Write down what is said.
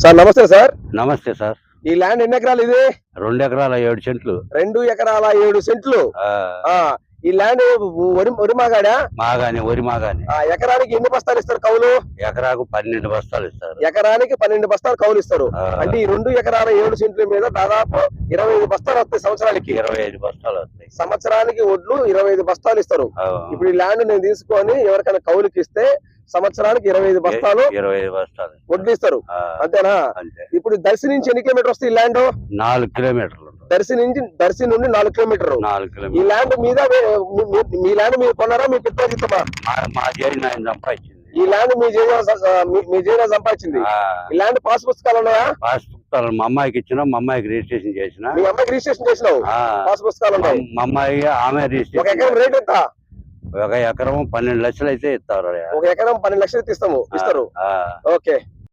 Sir నమస్తే sir. నమస్తే sir. ఈ ల్యాండ్ ఎన్ని ఎకరాలు ఇది? రెండు ఎకరాల ఏడు సెంట్లు. రెండు ఎకరాల ఏడు సెంట్లు. ఈ ల్యాండ్ వరి వరి మాగాడా? మాగాని వరి మాగాని. ఆ ఎకరానికి ఎన్ని బస్తాలు ఇస్తారు కౌలు? ఎకరాకు పన్నెండు బస్తాలు ఇస్తారు. ఎకరానికి పన్నెండు బస్తాలు కౌలు ఇస్తారు. అంటే ఈ రెండు ఎకరాల ఏడు సెంట్ల మీద దాదాపు ఇరవై ఐదు బస్తాలు వస్తాయి సంవత్సరానికి. ఇరవై ఐదు బస్తాలు వస్తాయి. సంవత్సరానికి వడ్లు ఇరవై ఐదు బస్తాలు ఇస్తారు. ఇప్పుడు ఈ ల్యాండ్ నేను తీసుకొని ఎవరికైనా కౌలుకి ఇస్తే సంవత్సరానికి ఇరవై ఐదు బస్తాలు ఇరవై ఐదు బస్తాలు. వడ్లు ఇస్తారు ఆ, అంతేనా? అంతే. ఇప్పుడు దర్శి నుంచి ఎన్ని కిలోమీటర్ వస్తుంది ఈ ల్యాండ్? నాలుగు కిలోమీటర్లు. దర్శి నుంచి దర్శి నుండి నాలుగు కిలోమీటర్ నాలుగు ఈ ల్యాండ్ మీద మీ- ల్యాండ్ మీరు కొన్నారా? మీ ఆయన సంపాదించింది. ఈ ల్యాండ్ మీ మీ- జైన సంపాదించింది. ఈ ల్యాండ్ పాస్ పుస్తకాలు ఉన్నాయా? పాస్ పుస్తకాలు మా అమ్మాయికి ఇచ్చిన మా అమ్మాయికి రిజిస్ట్రేషన్ చేసిన. మీ అమ్మాయికి రిజిస్ట్రేషన్ చేసినావు? పాస్ పుస్తకాలు ఉన్నాయి. మా- అమ్మాయి ఆమె రిజిస్ట్రేషన్ రేట్ ఎంత? ఒక ఎకరం పన్నెండు లక్షలు అయితే ఇస్తారు ఒక ఎకరం పన్నెండు లక్షలు ఇస్తాము ఇస్తారు. ఓకే.